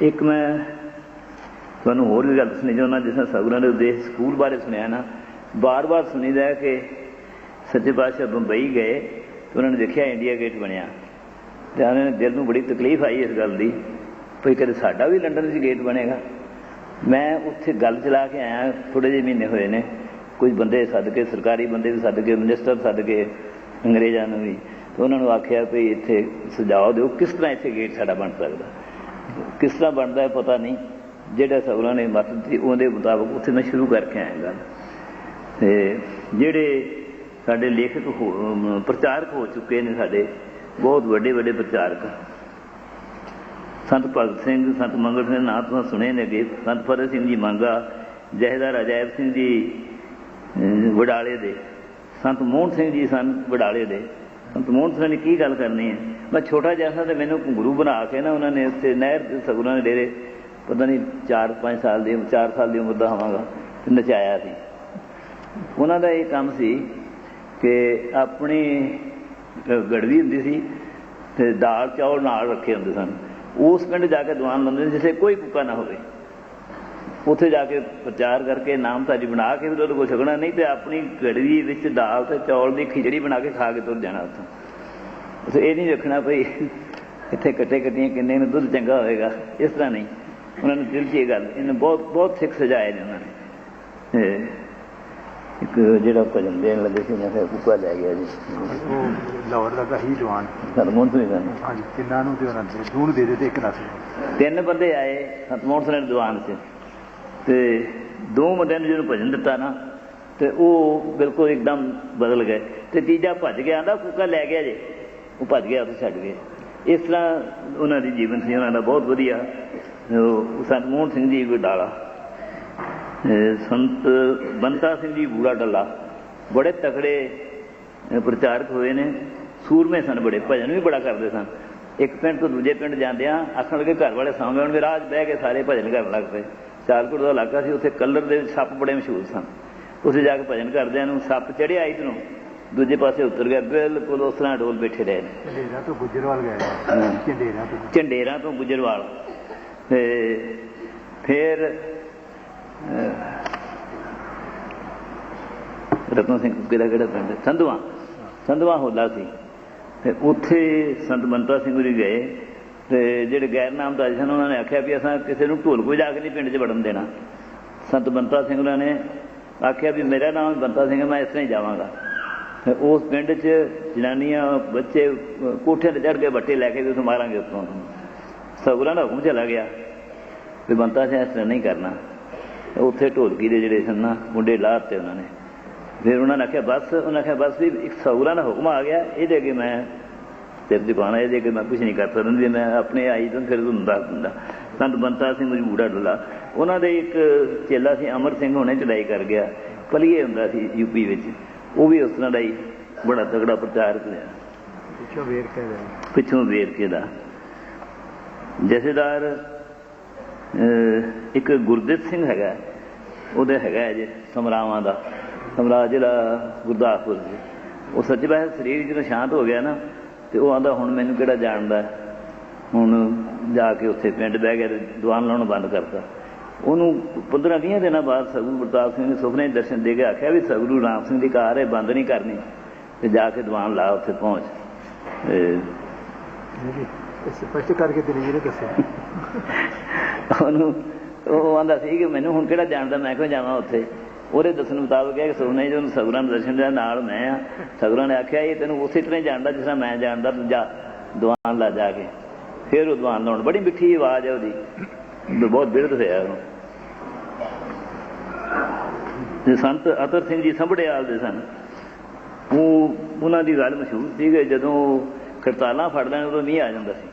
ਇੱਕ ਮੈਂ ਤੁਹਾਨੂੰ ਹੋਰ ਵੀ ਗੱਲ ਦੱਸਣੀ ਚਾਹੁੰਦਾ, ਜਿਸ ਤਰ੍ਹਾਂ ਸਗੁਰਾਂ ਦੇ ਉਦੇਸ਼ ਸਕੂਲ ਬਾਰੇ ਸੁਣਿਆ ਨਾ, ਬਾਰ-ਬਾਰ ਸੁਣੀਦਾ ਕਿ ਸੱਚੇ ਪਾਤਸ਼ਾਹ ਬੰਬਈ ਗਏ ਤੇ ਉਹਨਾਂ ਨੇ ਦੇਖਿਆ ਇੰਡੀਆ ਗੇਟ ਬਣਿਆ। ਤੇ ਉਹਨਾਂ ਨੇ ਦਿਲ ਨੂੰ ਬੜੀ ਤਕਲੀਫ ਆਈ ਇਸ ਗੱਲ ਦੀ ਭਈ ਕਦੇ ਸਾਡਾ ਵੀ ਲੰਡਨ 'ਚ ਗੇਟ ਬਣੇਗਾ। ਮੈਂ ਉੱਥੇ ਗੱਲ ਚਲਾ ਕੇ ਆਇਆ ਥੋੜੇ ਜਿਹੇ ਮਹੀਨੇ ਹੋਏ ਨੇ, ਕੁਝ ਬੰਦੇ ਸੱਦ ਕੇ ਸਰਕਾਰੀ ਬੰਦੇ ਵੀ ਸੱਦ ਕੇ ਮਿਨਿਸਟਰ ਸੱਦ ਕੇ ਅੰਗਰੇਜ਼ਾਂ ਨੂੰ ਵੀ ਉਹਨਾਂ ਨੂੰ ਆਖਿਆ ਵੀ ਇੱਥੇ ਸੁਝਾਅ ਦਿਓ, ਕਿਸ ਤਰ੍ਹਾਂ ਇੱਥੇ ਗੇਟ ਸਾਡਾ ਬਣ ਸਕਦਾ। ਕਿਸ ਤਰ੍ਹਾਂ ਬਣਦਾ ਹੈ ਪਤਾ ਨਹੀਂ। ਜਿਹੜਾ ਸਭਰਾਂ ਨੇ ਮਤ ਦਿੱਤੀ, ਉਹਦੇ ਮੁਤਾਬਕ ਉੱਥੇ ਮੈਂ ਸ਼ੁਰੂ ਕਰਕੇ ਆਇਆ ਗੱਲ। ਤੇ ਜਿਹੜੇ ਸਾਡੇ ਲੇਖਕ ਹੋ- ਪ੍ਰਚਾਰਕ ਹੋ ਚੁੱਕੇ ਨੇ ਸਾਡੇ, ਬਹੁਤ ਵੱਡੇ ਵੱਡੇ ਪ੍ਰਚਾਰਕ। ਸੰਤ ਭਗਤ ਸਿੰਘ, ਸੰਤ ਮੰਗਲ ਸਿੰਘ ਨਾਂ ਤੋਂ ਸੁਣੇ ਨੇ ਕਿ ਸੰਤ ਫਤਿਹ ਸਿੰਘ ਜੀ ਮੰਗਾ, ਜਹੇਦਾਰ ਅਜੈਬ ਸਿੰਘ ਜੀ ਵਡਾਲੇ ਦੇ। ਸੰਤ ਮੋਹਨ ਸਿੰਘ ਜੀ ਸਨ ਵਡਾਲੇ ਦੇ। ਸੰਤ ਮੋਹਨ ਸਿੰਘ ਨੇ ਕੀ ਗੱਲ ਕਰਨੀ ਹੈ? ਮੈਂ ਛੋਟਾ ਜਿਹਾ ਸਾਂ ਤੇ ਮੈਨੂੰ ਗੁਰੂ ਬਣਾ ਕੇ ਨਾ ਉਹਨਾਂ ਨੇ ਉੱਥੇ ਨਹਿਰ ਦੇ ਸਗੁਰਾਂ ਦੇ ਡੇਰੇ, ਪਤਾ ਨਹੀਂ 4-5 ਸਾਲ ਦੀ 4 ਸਾਲ ਦੀ ਉਮਰ ਦਾ ਹੋਵਾਂਗਾ, ਤੇ ਨਚਾਇਆ ਸੀ। ਉਹਨਾਂ ਦਾ ਇਹ ਕੰਮ ਸੀ ਕਿ ਆਪਣੀ ਗੜਵੀ ਹੁੰਦੀ ਸੀ ਤੇ ਦਾਲ ਚੌਲ ਨਾਲ ਰੱਖੇ ਹੁੰਦੇ ਸਨ। ਉਸ ਪਿੰਡ ਜਾ ਕੇ ਦੀਵਾਨ ਲਾਉਂਦੇ ਸੀ ਜਿੱਥੇ ਕੋਈ ਕੁੱਕਾ ਨਾ ਹੋਵੇ। ਉੱਥੇ ਜਾ ਕੇ ਪ੍ਰਚਾਰ ਕਰਕੇ ਨਾਮਧਾਰੀ ਬਣਾ ਕੇ ਵੀ ਉਹਦੇ ਕੋਲ ਛਕਣਾ ਨਹੀਂ ਤੇ ਆਪਣੀ ਗੜਵੀ ਵਿੱਚ ਦਾਲ ਤੇ ਚੌਲ ਦੀ ਖਿਚੜੀ ਬਣਾ ਕੇ ਖਾ ਕੇ ਤੁਰ ਜਾਣਾ ਉੱਥੋਂ। ਉੱਥੇ ਇਹ ਨਹੀਂ ਰੱਖਣਾ ਭਈ ਇੱਥੇ ਕੱਟੇ ਕੱਟੀਆਂ ਕਿੰਨੇ ਨੂੰ ਦੁੱਧ ਚੰਗਾ ਹੋਏਗਾ ਇਸ ਤਰ੍ਹਾਂ ਨਹੀਂ। ਉਹਨਾਂ ਨੇ ਦਿਲ 'ਚ ਇਹ ਗੱਲ ਇਹਨੇ ਬਹੁਤ ਬਹੁਤ ਸਿੱਖ ਸਜਾਏ ਨੇ ਉਹਨਾਂ ਨੇ। ਤੇ ਇੱਕ ਜਿਹੜਾ ਭਜਨ ਦੇਣ ਲੱਗੇ ਸੀ ਮੈਂ ਫਿਰ ਕੁੱਕਾ ਲੈ ਗਿਆ ਜੀ। ਉਹ ਲਾਹੌਰ ਦਾ ਤਾਂ ਹੀ ਜਵਾਨ। ਸਰਮੋਨ ਤੋਂ ਹੀ ਸਨ ਹਾਂਜੀ ਤਿੰਨਾਂ ਨੂੰ ਤੇ ਉਹਨਾਂ ਦੇ ਦੂਣ ਦੇ ਦੇ ਤੇ ਇੱਕ ਨਸ ਤਿੰਨ ਬੰਦੇ ਆਏ ਸਤਮੋਹਨ ਸਿੰਘ ਦੇ ਦੀਵਾਨ 'ਚ ਤੇ ਦੋ ਮੁੰਡਿਆਂ ਨੂੰ ਜਦੋਂ ਭਜਨ ਦਿੱਤਾ ਨਾ, ਤੇ ਉਹ ਬਿਲਕੁਲ ਇੱਕਦਮ ਬਦਲ ਗਏ। ਤੇ ਤੀਜਾ ਭੱਜ ਗਿਆ, ਆਂਦਾ ਕੁੱਕਾ ਲੈ ਗਿਆ ਜੇ। ਉਹ ਭੱਜ ਗਿਆ, ਉੱਥੇ ਛੱਡ ਗਏ ਇਸ ਤਰ੍ਹਾਂ ਉਹਨਾਂ ਦੀ ਜੀਵਨ ਸੀ, ਉਹਨਾਂ ਦਾ ਬਹੁਤ ਵਧੀਆ। ਉਹ ਸੰਤ ਮੋਹਨ ਸਿੰਘ ਜੀ ਵਡਾਲਾ ਅਹ ਸੰਤ ਬੰਤਾ ਸਿੰਘ ਜੀ ਬੂੜਾ ਡੱਲਾ। ਬੜੇ ਤਕੜੇ ਪ੍ਰਚਾਰਕ ਹੋਏ ਨੇ। ਸੂਰਮੇ ਸਨ ਬੜੇ, ਭਜਨ ਵੀ ਬੜਾ ਕਰਦੇ ਸਨ। ਇੱਕ ਪਿੰਡ ਤੋਂ ਦੂਜੇ ਪਿੰਡ ਜਾਂਦਿਆਂ ਆਖਣ ਲੱਗੇ ਘਰ ਵਾਲੇ ਸਾਹਮਣੇ ਗਏ ਹੁਣ ਵੀ ਰਾਜ ਬਹਿ ਕੇ ਸਾਰੇ ਭਜਨ ਕਰਨ ਲੱਗ ਪਏ। ਸਿਆਲਕੋਟ ਦਾ ਇਲਾਕਾ ਸੀ ਉੱਥੇ ਕਲਰ ਦੇ ਸੱਪ ਬੜੇ ਮਸ਼ਹੂਰ ਸਨ। ਉੱਥੇ ਜਾ ਕੇ ਭਜਨ ਕਰਦਿਆਂ ਨੂੰ ਸੱਪ ਚੜਿਆ ਇਧਰੋਂ ਦੂਜੇ ਪਾਸੇ ਉਤਰ ਗਿਆ ਬਿਲਕੁਲ ਉਸ ਤਰ੍ਹਾਂ ਡੋਲ ਬੈਠੇ ਰਹੇ ਨੇ। ਢੇਰਾ ਤੋਂ ਗੁਜਰਵਾਲ ਗਏ। ਢੇਰਾ ਤੋਂ ਝੰਡੇਰਾਂ ਤੋਂ ਗੁਜਰਵਾਲ। ਤੇ ਫਿਰ ਰਤਨ ਸਿੰਘ ਕਿਹੜਾ ਕਿਹੜਾ ਪਿੰਡ? ਸੰਧਵਾ ਸੰਧਵਾ ਹੋਲਾ ਸੀ। ਤੇ ਉੱਥੇ ਸੰਤ ਬੰਤਾ ਸਿੰਘ ਜੀ ਗਏ। ਤੇ ਜਿਹੜੇ ਗੈਰ ਨਾਮਦਾਰ ਸਨ ਉਹਨਾਂ ਨੇ ਆਖਿਆ ਵੀ ਅਸਾਂ ਕਿਸੇ ਨੂੰ ਢੋਲ ਕੋਈ ਜਾ ਕੇ ਨਹੀਂ ਪਿੰਡ 'ਚ ਵੜਨ ਦੇਣਾ। ਸੰਤ ਬੰਤਾ ਸਿੰਘ ਉਹਨਾਂ ਨੇ ਆਖਿਆ ਵੀ ਮੇਰਾ ਨਾਮ ਬੰਤਾ ਸਿੰਘ ਮੈਂ ਇਸ ਤਰ੍ਹਾਂ ਹੀ ਜਾਵਾਂਗਾ। ਤੇ ਉਸ ਪਿੰਡ 'ਚ ਜਨਾਨੀਆਂ ਬੱਚੇ ਅਹ, ਕੋਠਿਆਂ ਤੇ ਚੜ੍ਹ ਕੇ ਬੱਟੇ ਲੈ ਕੇ ਵੀ ਉੱਥੋਂ ਮਾਰਾਂਗੇ ਉੱਥੋਂ ਸਗੁਰਾਂ ਦਾ ਹੁਕਮ ਚਲਾ ਗਿਆ ਵੀ ਬੰਤਾ ਸਿੰਘ ਇਸ ਤਰ੍ਹਾਂ ਨਹੀਂ ਕਰਨਾ। ਉੱਥੇ ਢੋਲਕੀ ਦੇ ਜਿਹੜੇ ਸਨ ਨਾ ਮੁੰਡੇ ਲਾਹਤੇ ਉਹਨਾਂ ਨੇ। ਫਿਰ ਉਹਨਾਂ ਨੇ ਆਖਿਆ ਬਸ ਉਹਨਾਂ ਆਖਿਆ ਬਸ ਵੀ ਇੱਕ ਸਗੁਰਾਂ ਦਾ ਹੁਕਮ ਆ ਗਿਆ ਇਹਦੇ ਅੱਗੇ ਮੈਂ ਸਿਰ ਝੁਕਾਉਣਾ ਇਹਦੇ ਅੱਗੇ ਮੈਂ ਕੁਝ ਨਹੀਂ ਕਰ ਸਕਦਾ ਵੀ ਮੈਂ ਆਪਣੇ ਆਈ ਤੋਂ ਫਿਰ ਤੁਹਾਨੂੰ ਦੱਸ ਦਿੰਦਾ। ਸੰਤ ਬੰਤਾ ਸਿੰਘ ਜੀ ਬੂੜਾ ਡੁੱਲਾ। ਉਹਨਾਂ ਦੇ ਇੱਕ ਚੇਲਾ ਸੀ ਅਮਰ ਸਿੰਘ ਹੁਣੇ ਚੜਾਈ ਕਰ ਗਿਆ। ਪਲੀਏ ਹੁੰਦਾ ਸੀ ਯੂਪੀ ਵਿੱਚ। ਉਹ ਵੀ ਉਸ ਤਰ੍ਹਾਂ ਦਾ ਹੀ ਬੜਾ ਤਗੜਾ ਪ੍ਰਚਾਰਕ ਰਿਹਾ। ਪਿੱਛੋਂ ਵੇਰ ਕੇ ਗਏ ਪਿੱਛੋਂ ਵੇਰਕੇ ਦਾ। ਜਥੇਦਾਰ ਇੱਕ ਗੁਰਦਿੱਤ ਸਿੰਘ ਹੈਗਾ। ਉਹਦਾ ਹੈਗਾ ਜੇ ਸਮਰਾਵਾਂ ਦਾ। ਸਮਰਾ ਜਿਹੜਾ ਗੁਰਦਾਸਪੁਰ ਦੇ ਉਹ ਸੱਚੇ ਪਾਸੇ ਸਰੀਰ ਜਦੋਂ ਸ਼ਾਂਤ ਹੋ ਗਿਆ ਨਾ ਤੇ ਉਹ ਆਂਦਾ ਹੁਣ ਮੈਨੂੰ ਕਿਹੜਾ ਜਾਣਦਾ? ਹੁਣ ਜਾ ਕੇ ਉੱਥੇ ਪਿੰਡ ਬਹਿ ਗਿਆ ਤੇ ਦੁਆਨ ਲਾਉਣ ਬੰਦ ਕਰਤਾ। ਉਹਨੂੰ 15 20 ਦਿਨਾਂ ਬਾਅਦ ਸਗੂ ਪ੍ਰਤਾਪ ਸਿੰਘ ਨੇ ਸੁਪਨੇ ਦਰਸ਼ਨ ਦੇ ਕੇ ਆਖਿਆ ਵੀ ਸਗਰੂ ਰਾਮ ਸਿੰਘ ਦੀ ਕਾਰ ਹੈ ਬੰਦ ਨਹੀਂ ਕਰਨੀ। ਤੇ ਜਾ ਕੇ ਦੀਵਾਨ ਲਾ ਉੱਥੇ ਪਹੁੰਚ। ਸਪਸ਼ਟ ਕਰਕੇ ਤੇ ਨਹੀਂ ਦੱਸਿਆ। ਉਹਨੂੰ ਉਹ ਆਂਦਾ ਸੀ ਕਿ ਮੈਨੂੰ ਹੁਣ ਕਿਹੜਾ ਜਾਣਦਾ ਮੈਂ ਕਿਉਂ ਜਾਵਾਂ ਉੱਥੇ? ਉਹਦੇ ਦੱਸਣ ਮੁਤਾਬਕ ਹੈ ਕਿ ਸੁਣਨੇ ਜਦੋਂ ਸਗਰਾਂ ਨੂੰ ਦਰਸ਼ਨ ਦੇ ਨਾਲ ਮੈਂ ਆ। ਸਗੁਰਾਂ ਨੇ ਆਖਿਆ, ਇਹ ਤੈਨੂੰ ਉਸੇ ਤਰ੍ਹਾਂ ਜਾਣਦਾ ਜਿਸ ਤਰ੍ਹਾਂ ਮੈਂ ਜਾਣਦਾ, ਤੂੰ ਜਾ, ਦੀਵਾਨ ਲਾ ਜਾ ਕੇ। ਫਿਰ ਉਹ ਦੀਵਾਨ ਲਾਉਣ, ਬੜੀ ਮਿੱਠੀ ਆਵਾਜ਼ ਹੈ ਉਹਦੀ। ਬਹੁਤ ਬਿਰਧ ਹੋਇਆ ਉਹਨੂੰ। ਤੇ ਸੰਤ ਅਤਰ ਸਿੰਘ ਜੀ ਸੰਭੜਿਆਲ ਦੇ ਸਨ। ਉਹ, ਉਹਨਾਂ ਦੀ ਗੱਲ ਮਸ਼ਹੂਰ ਸੀ ਕਿ ਜਦੋਂ ਕਰਤਾਲਾਂ ਫੜ ਲੈਣ ਉਦੋਂ ਮੀਂਹ ਆ ਜਾਂਦਾ ਸੀ।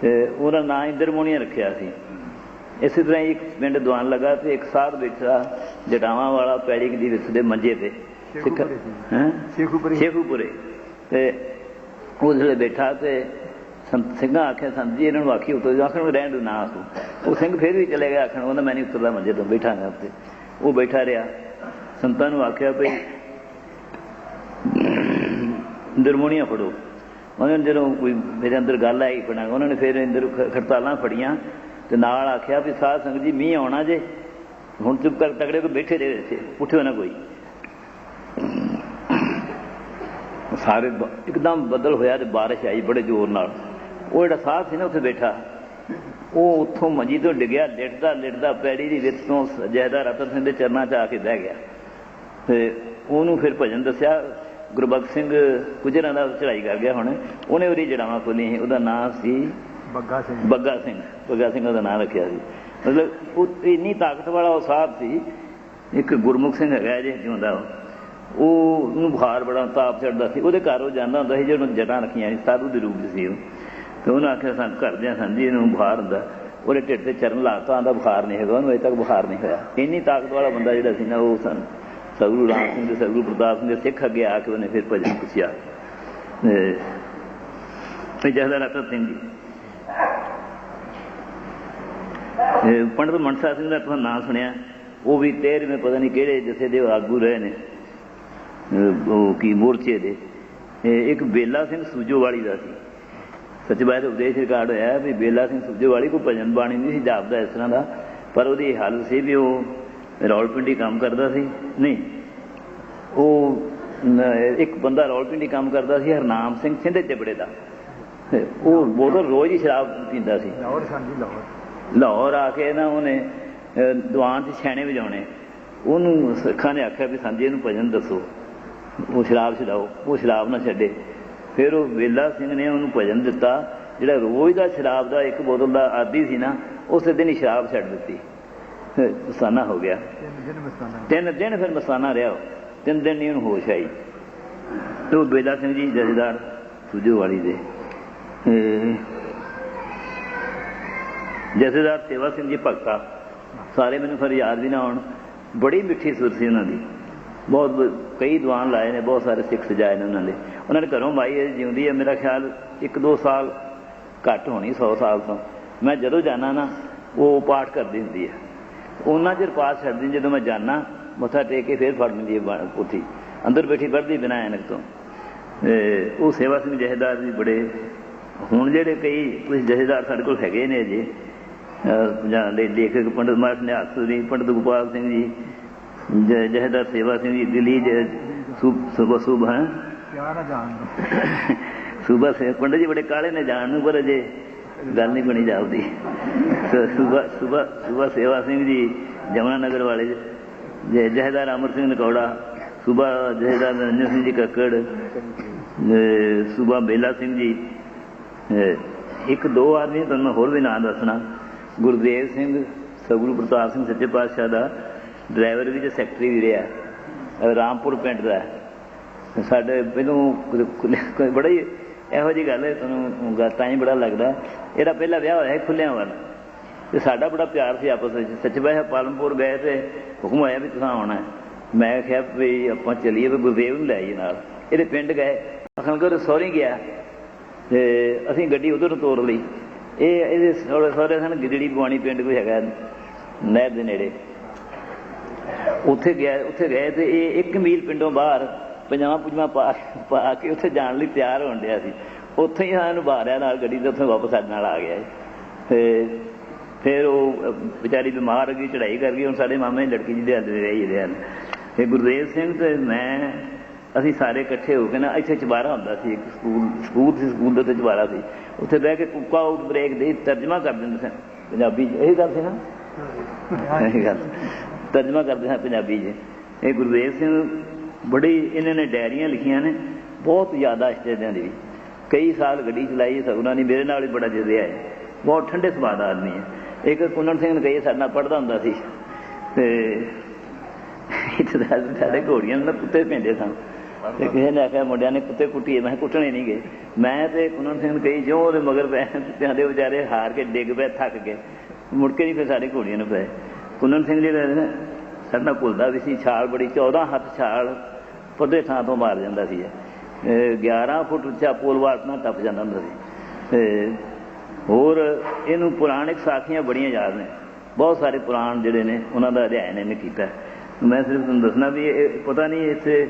ਤੇ ਉਹਦਾ ਨਾਂ ਇੰਦਰਮੋਨੀਆ ਰੱਖਿਆ ਸੀ। ਇਸੇ ਤਰ੍ਹਾਂ ਇੱਕ ਪਿੰਡ ਦੀਵਾਨ ਲਗਾ ਤੇ ਇੱਕ ਸਾਧ ਬੈਠਾ ਜਟਾਵਾਂ ਵਾਲਾ ਪੈੜੀ ਦੀ ਵਿੱਚ ਦੇ ਮੰਜੇ ਤੇ। ਸ਼ੇਖੂਪੁਰੇ ਸ਼ੇਖੂਪੁਰੇ। ਸ਼ੇਖੂਪੁਰੇ। ਤੇ ਉਹ ਜਿਹੜੇ ਬੈਠਾ ਤੇ ਸੰਤ ਸਿੰਘਾਂ ਆਖਿਆ ਸੰਤ ਜੀ ਇਹਨਾਂ ਨੂੰ ਆਖੀ ਉਤਰ ਆਖਣ ਨੂੰ ਰਹਿਣ ਦੋ ਨਾ ਆਖੋ। ਉਹ ਸਿੰਘ ਫਿਰ ਵੀ ਚਲੇ ਗਿਆ ਆਖਣ ਉਹਦਾ ਮੈਂ ਨਹੀਂ ਉਤਰਦਾ ਮੰਜੇ ਤੋਂ ਬੈਠਾਂਗਾ ਉੱਤੇ। ਉਹ ਬੈਠਾ ਰਿਹਾ। ਸੰਤਾਂ ਨੂੰ ਆਖਿਆ ਭਈ ਦਰਮੋਨੀਆਂ ਫੜੋ। ਉਹਨਾਂ ਨੇ ਜਦੋਂ ਕੋਈ ਮੇਰੇ ਅੰਦਰ ਗੱਲ ਆਈ ਪਣਾ ਉਹਨਾਂ ਨੇ ਫਿਰ ਅੰਦਰ ਖ- ਖੜਤਾਲਾਂ ਫੜੀਆਂ। ਤੇ ਨਾਲ ਆਖਿਆ ਵੀ ਸਾਧ ਸੰਗਤ ਜੀ, ਮੀਂਹ ਆਉਣਾ ਜੇ। ਹੁਣ ਚੁੱਪ ਕਰ ਤਗੜੇ ਕੋ ਬੈਠੇ ਰਹੇ ਇੱਥੇ। ਉੱਠਿਓ ਨਾ ਕੋਈ। ਸਾਰੇ ਬ- ਇੱਕਦਮ ਬੱਦਲ ਹੋਇਆ ਤੇ ਬਾਰਿਸ਼ ਆਈ ਬੜੇ ਜ਼ੋਰ ਨਾਲ। ਉਹ ਜਿਹੜਾ ਸਾਧ ਸੀ ਨਾ, ਉੱਥੇ ਬੈਠਾ। ਉਹ ਉੱਥੋਂ ਮੰਜੀ ਤੋਂ ਡਿੱਗਿਆ, ਲਿਟਦਾ ਲਿਟਦਾ ਪੈੜੀ ਦੀ ਵਿੱਚ ਤੋਂ ਜੈਦਾ ਰਤਨ ਸਿੰਘ ਦੇ ਚਰਨਾਂ 'ਚ ਆ ਕੇ ਬਹਿ ਗਿਆ। ਤੇ ਉਹਨੂੰ ਫਿਰ ਭਜਨ ਦੱਸਿਆ, ਗੁਰਬਖਸ਼ ਸਿੰਘ ਗੁਜਰਾਂ ਦਾ ਚੜਾਈ ਕਰ ਗਿਆ ਹੁਣ। ਉਹਨੇ ਉਹਦੀ ਜੜਾਵਾਂ ਖੋਲੀਆਂ ਸੀ। ਉਹਦਾ ਨਾਮ ਸੀ ਬੱਗਾ ਸਿੰਘ। ਬੱਗਾ ਸਿੰਘ। ਬੱਗਾ ਸਿੰਘ ਉਹਦਾ ਨਾਮ ਰੱਖਿਆ ਸੀ। ਮਤਲਬ ਉਹ ਇੰਨੀ ਤਾਕਤ ਵਾਲਾ ਉਹ ਸਾਹਿਬ ਸੀ, ਇੱਕ ਗੁਰਮੁਖ ਸਿੰਘ ਹੈਗਾ ਜੇ ਜਿਉਂਦਾ ਉਹ। ਉਹ ਨੂੰ ਬੁਖਾਰ ਬੜਾ, ਤਾਪ ਚੜਦਾ ਸੀ। ਉਹਦੇ ਘਰ ਉਹ ਜਾਂਦਾ ਹੁੰਦਾ ਸੀ, ਜਦੋਂ ਜਟਾਂ ਰੱਖੀਆਂ ਸੀ, ਸਾਧੂ ਦੇ ਰੂਪ 'ਚ ਸੀ ਉਹ। ਤੇ ਉਹਨੇ ਆਖਿਆ ਸਾਨੂੰ ਘਰਦਿਆਂ ਸਾਨੂੰ ਜੀ, ਇਹਨੂੰ ਬੁਖਾਰ ਹੁੰਦਾ। ਉਹਦੇ ਢਿੱਡ ਤੇ ਚਰਨ ਲਾਤਾ ਆਂਦਾ ਬੁਖਾਰ ਨਹੀਂ ਹੈਗਾ, ਉਹਨੂੰ ਅਜੇ ਤੱਕ ਬੁਖਾਰ ਨਹੀਂ ਹੋਇਆ। ਇੰਨੀ ਤਾਕਤ ਵਾਲਾ ਬੰਦਾ ਜਿਹੜਾ ਸੀ ਨਾ, ਉਹ ਸਨ। ਸਤਿਗੁਰੂ ਰਾਮ ਸਿੰਘ ਤੇ ਸਤਿਗੁਰੂ ਪ੍ਰਤਾਪ ਸਿੰਘ ਦੇ ਸਿੱਖ ਅੱਗੇ ਆ ਕੇ ਉਹਨੇ ਫਿਰ ਭਜਨ ਪੁੱਛਿਆ। ਤੇ ਜਹਦਾ ਰਤਨ ਸਿੰਘ ਜੀ। ਪੰਡਤ ਮਨਸਾ ਸਿੰਘ ਦਾ ਤੁਹਾਨੂੰ ਨਾਂ ਸੁਣਿਆ, ਉਹ ਵੀ 13ਵੇਂ ਪਤਾ ਨਹੀਂ ਕਿਹੜੇ ਜਿੱਥੇ ਦੇ ਆਗੂ ਰਹੇ ਨੇ ਉਹ ਕੀ ਮੋਰਚੇ ਦੇ। ਇੱਕ ਬੇਲਾ ਸਿੰਘ ਸੂਜੋਵਾਲੀ ਦਾ ਸੀ। ਸੱਚ ਦਾ ਉਪਦੇਸ਼ ਰਿਕਾਰਡ ਹੋਇਆ ਵੀ ਬੇਲਾ ਸਿੰਘ ਸੂਜੋਵਾਲੀ ਕੋਈ ਭਜਨ ਬਾਣੀ ਨਹੀਂ ਸੀ ਜਾਪਦਾ ਇਸ ਤਰ੍ਹਾਂ ਦਾ, ਪਰ ਉਹਦੀ ਹਾਲਤ ਸੀ ਵੀ ਉਹ ਰੌਲਪਿੰਡੀ ਕੰਮ ਕਰਦਾ ਸੀ। ਨਹੀਂ, ਉਹ ਇੱਕ ਬੰਦਾ ਰੌਲਪਿੰਡੀ ਕੰਮ ਕਰਦਾ ਸੀ, ਹਰਨਾਮ ਸਿੰਘ ਸਿੰਧੇ ਜਬੜੇ ਦਾ। ਉਹ ਬੋਤਲ ਰੋਜ਼ ਹੀ ਸ਼ਰਾਬ ਪੀਂਦਾ ਸੀ। ਲਾਹੌਰ, ਸਾਂਝੀ ਲਾਹੌਰ। ਲਾਹੌਰ ਆ ਕੇ ਨਾ ਉਹਨੇ ਦੀਵਾਨ 'ਚ ਛੈਣੇ ਵਜਾਉਣੇ। ਉਹਨੂੰ ਸਿੱਖਾਂ ਨੇ ਆਖਿਆ ਵੀ ਸਾਂਝੇ ਨੂੰ ਭਜਨ ਦੱਸੋ। ਉਹ ਸ਼ਰਾਬ ਛਡਾਓ ਉਹ ਸ਼ਰਾਬ ਨਾ ਛੱਡੇ। ਫਿਰ ਉਹ ਵੇਲਾ ਸਿੰਘ ਨੇ ਉਹਨੂੰ ਭਜਨ ਦਿੱਤਾ ਜਿਹੜਾ ਰੋਜ਼ ਦਾ ਸ਼ਰਾਬ ਦਾ ਇੱਕ ਬੋਤਲ ਦਾ ਆਦੀ ਸੀ ਨਾ ਉਸੇ ਦਿਨ ਹੀ ਸ਼ਰਾਬ ਛੱਡ ਦਿੱਤੀ। ਮਸਾਨਾ ਹੋ ਗਿਆ। ਤਿੰਨ ਦਿਨ ਫਿਰ ਮਸਾਨਾ ਰਿਹਾ। ਤਿੰਨ ਦਿਨ ਨਹੀਂ ਉਹਨੂੰ ਹੋਸ਼ ਆਈ। ਤੇ ਉਹ ਬੇਲਾ ਸਿੰਘ ਜੀ ਜਥੇਦਾਰ ਸੂਜੋ ਵਾਲੀ ਦੇ। ਜਥੇਦਾਰ ਸੇਵਾ ਸਿੰਘ ਜੀ ਭਗਤਾ, ਸਾਰੇ ਮੈਨੂੰ ਫਿਰ ਯਾਦ ਵੀ ਨਾ ਆਉਣ। ਬੜੀ ਮਿੱਠੀ ਸੁਰ ਸੀ ਉਹਨਾਂ ਦੀ। ਬਹੁਤ ਕਈ ਦੀਵਾਨ ਲਾਏ ਨੇ, ਬਹੁਤ ਸਾਰੇ ਸਿੱਖ ਸਜਾਏ ਨੇ ਉਹਨਾਂ ਦੇ। ਉਹਨਾਂ ਨੇ ਘਰੋਂ ਮਾਈ ਅਜੇ ਜਿਉਂਦੀ ਹੈ, ਮੇਰਾ ਖਿਆਲ ਇੱਕ ਦੋ ਸਾਲ ਘੱਟ ਹੋਣੀ 100 ਸਾਲ ਤੋਂ। ਮੈਂ ਜਦੋਂ ਜਾਣਾ ਨਾ, ਉਹ ਪਾਠ ਕਰਦੀ ਹੁੰਦੀ ਹੈ। ਉਹਨਾਂ ਚਿਰ ਪਾਠ ਛੱਡਦੀ, ਜਦੋਂ ਮੈਂ ਜਾਣਾ ਮੱਥਾ ਟੇਕ ਕੇ ਫੇਰ ਫੜ ਲੈਂਦੀ ਹੈ ਬਾ- ਪੁੱਥੀ ਅੰਦਰ ਬੈਠੀ ਪੜ੍ਹਦੀ ਬਿਨਾਂ ਐਨਕ ਤੋਂ। ਉਹ ਸੇਵਾ ਸਿੰਘ ਜਹੇਦਾਰ ਜੀ ਬੜੇ, ਹੁਣ ਜਿਹੜੇ ਕਈ ਕੁਝ ਜਹੇਦਾਰ ਸਾਡੇ ਕੋਲ ਹੈਗੇ ਨੇ ਅਜੇ ਜਾਂ ਦੇ ਲੇਖਕ ਪੰਡਤ ਮਾਰ ਨਿਹਾਲ ਜੀ ਪੰਡਤ ਗੋਪਾਲ ਸਿੰਘ ਜੀ ਜ- ਜਹੇਦਾਰ ਸੇਵਾ ਸਿੰਘ ਜੀ ਦਿੱਲੀ ਸੁਬਹ ਸੁਬਹ ਹੈ। ਨਾ ਜਾਣ ਸੁਬਹ ਸੇ ਪੰਡਤ ਜੀ ਬੜੇ ਕਾਲੇ ਨੇ ਜਾਣ ਨੂੰ ਪਰ ਅਜੇ ਗੱਲ ਨਹੀਂ ਬਣੀ ਜਾਪਦੀ। ਸੁਬਹ ਸੁਬਹ ਸੁਬਹ ਸੇਵਾ ਸਿੰਘ ਜੀ ਜਮਨਾ ਨਗਰ ਵਾਲੇ ਜੇ ਜਹੇਦਾਰ ਅਮਰ ਸਿੰਘ ਨਕੌੜਾ ਸੁਬਹ ਜਹੇਦਾਰ ਨਰਿੰਦਰ ਸਿੰਘ ਜੀ ਕੱਕੜ ਸੁਬਹ ਬੇਲਾ ਸਿੰਘ ਜੀ ਇੱਕ ਦੋ ਆਦਮੀ ਤੁਹਾਨੂੰ ਹੋਰ ਵੀ ਨਾਂ ਦੱਸਣਾ। ਗੁਰਦੇਵ ਸਿੰਘ, ਸਤਿਗੁਰੂ ਪ੍ਰਤਾਪ ਸਿੰਘ ਸੱਚੇ ਪਾਤਸ਼ਾਹ ਦਾ ਡਰਾਈਵਰ ਵੀ ਤੇ ਸੈਕਟਰੀ ਵੀ ਰਿਹਾ। ਰਾਮਪੁਰ ਪਿੰਡ ਦਾ ਸਾਡੇ ਮੈਨੂੰ ਬੜਾ ਹੀ ਇਹੋ ਜਿਹੀ ਗੱਲ ਹੈ, ਤੁਹਾਨੂੰ ਤਾਂ ਹੀ ਬੜਾ ਲੱਗਦਾ। ਇਹਦਾ ਪਹਿਲਾ ਵਿਆਹ ਹੋਇਆ ਸੀ ਖੁੱਲਿਆਂ ਵੱਲ ਤੇ ਸਾਡਾ ਬੜਾ ਪਿਆਰ ਸੀ ਆਪਸ ਵਿੱਚ। ਸੱਚੇ ਪਾਤਸ਼ਾਹ ਪਾਲਮਪੁਰ ਗਏ ਤੇ ਹੁਕਮ ਆਇਆ ਵੀ ਤੁਸੀਂ ਆਉਣਾ ਮੈਂ ਕਿਹਾ ਵੀ ਆਪਾਂ ਚੱਲੀਏ ਵੀ ਗੁਰਦੇਵ ਨੂੰ ਲੈ ਜੀ ਨਾਲ। ਇਹਦੇ ਪਿੰਡ ਗਏ। ਅਖਣ ਕਰ ਸੌਰੀ ਗਿਆ। ਤੇ ਅਸੀਂ ਗੱਡੀ ਉਧਰ ਤੋਰ ਲਈ। ਇਹ ਇਹਦੇ ਸਹੁਰੇ ਸਹੁਰੇ ਸਨ ਗਿੱਦੜੀ ਬਵਾਨੀ ਪਿੰਡ ਕੋਈ ਹੈਗਾ ਨਹਿਰ ਦੇ ਨੇੜੇ। ਉੱਥੇ ਗਿਆ, ਉੱਥੇ ਗਏ ਤੇ ਇਹ 1 ਮੀਲ ਪਿੰਡੋਂ ਬਾਹਰ ਪਜਾਮਾ ਪੁਜਮਾ ਪਾ ਪਾ ਕੇ ਉੱਥੇ ਜਾਣ ਲਈ ਤਿਆਰ ਹੋਣ ਡਿਆ ਸੀ। ਉੱਥੇ ਹੀ ਸਾਨੂੰ ਬਾਹਰਿਆ ਨਾਲ ਗੱਡੀ ਤੇ ਉੱਥੇ ਵਾਪਸ ਸਾਡੇ ਨਾਲ ਆ ਗਿਆ ਇਹ। ਤੇ ਫਿਰ ਉਹ ਵਿਚਾਰੀ ਬਿਮਾਰ ਹੋ ਗਈ ਚੜਾਈ ਕਰ ਗਈ, ਹੁਣ ਸਾਡੇ ਮਾਮੇ ਲੜਕੀ ਜੀ ਦੇ ਅੰਦਰ ਦੇ ਰਹੀ ਰਹੇ ਹਨ ਤੇ ਗੁਰਦੇਵ ਸਿੰਘ ਤੇ ਮੈਂ, ਅਸੀਂ ਸਾਰੇ ਇਕੱਠੇ ਹੋ ਕੇ ਨਾ ਇੱਥੇ ਚਬਾਰਾ ਹੁੰਦਾ ਸੀ, ਇੱਕ ਸਕੂਲ ਸਕੂਲ ਸੀ, ਸਕੂਲ ਦੇ ਉੱਤੇ ਚਬਾਰਾ ਸੀ। ਉੱਥੇ ਬਹਿ ਕੇ ਕੁੱਕਾ ਆਊਟ ਬ੍ਰੇਕ ਦੇ ਤਰਜਮਾ ਕਰ ਦਿੰਦੇ ਸਨ, ਪੰਜਾਬੀ 'ਚ। ਇਹ ਗੱਲ ਸੀ ਨਾ? ਇਹ ਗੱਲ। ਤਰਜਮਾ ਕਰਦੇ ਹਾਂ ਪੰਜਾਬੀ 'ਚ। ਇਹ ਗੁਰਦੇਵ ਸਿੰਘ ਬੜੀ, ਇਹਨਾਂ ਨੇ ਡਾਇਰੀਆਂ ਲਿਖੀਆਂ ਨੇ, ਬਹੁਤ ਜ਼ਿਆਦਾ ਇਸ਼ਤਿਹਾਰਾਂ ਦੀ। ਵੀ ਕਈ ਸਾਲ ਗੱਡੀ ਚਲਾਈ ਸਗੁਣਾ ਨੇ ਮੇਰੇ ਨਾਲ ਵੀ ਬੜਾ ਜਿਦਿਆ ਹੈ ਬਹੁਤ ਠੰਡੇ ਸੁਭਾਅ ਦਾ ਆਦਮੀ ਹੈ। ਇੱਕ ਕੁੰਨਣ ਸਿੰਘ ਨੇ ਕਹੀ, ਸਾਡੇ ਨਾਲ ਪੜਦਾ ਹੁੰਦਾ ਸੀ। ਤੇ ਇੱਥੇ ਸਾਡੇ ਘੋੜੀਆਂ ਨਾਲ ਕੁੱਤੇ ਪੈਂਦੇ ਸਨ। ਤੇ ਕਿਸੇ ਨੇ ਆਖਿਆ, ਮੁੰਡਿਆਂ ਨੇ ਕੁੱਤੇ ਕੁੱਟੀਏ। ਮੈਂ ਕਿਹਾ, ਕੁੱਟਣੇ ਨਹੀਂ ਗਏ। ਮੈਂ ਤੇ ਕੁੰਨਣ ਸਿੰਘ ਨੂੰ ਕਹੀ, ਜਿਉਂ ਉਹਦੇ ਮਗਰ ਪੈ ਕੁੱਤਿਆਂ ਵਿਚਾਰੇ ਹਾਰ ਕੇ ਡਿੱਗ ਪਏ, ਥੱਕ ਗਏ। ਮੁੜ ਕੇ ਨਹੀਂ ਫਿਰ ਸਾਡੀ ਘੋੜੀਆਂ ਨੂੰ ਪਏ। ਕੁੰਨਣ ਸਿੰਘ ਜਿਹੜਾ ਨੇ ਸਾਡੇ ਨਾਲ ਘੁਲਦਾ ਵੀ ਸੀ, ਛਾਲ ਬੜੀ 14 ਹੱਥ ਛਾਲ ਪੱਧੇ ਥਾਂ ਤੋਂ ਮਾਰ ਜਾਂਦਾ ਸੀ। ਇਹ। 11 ਫੁੱਟ ਉੱਚਾ ਪੋਲ ਵਾਟ ਟੱਪ ਜਾਂਦਾ ਹੁੰਦਾ ਸੀ। ਤੇ ਹੋਰ ਇਹਨੂੰ ਪੁਰਾਣਿਕ ਸਾਖੀਆਂ ਬੜੀਆਂ ਯਾਦ ਨੇ। ਬਹੁਤ ਸਾਰੇ ਪੁਰਾਣ ਜਿਹੜੇ ਨੇ, ਉਹਨਾਂ ਦਾ ਅਧਿਐਨ ਇਹਨੇ ਕੀਤਾ। ਮੈਂ ਸਿਰਫ ਤੁਹਾਨੂੰ ਦੱਸਣਾ ਵੀ ਇਹ ਪਤਾ ਨਹੀਂ ਇੱਥੇ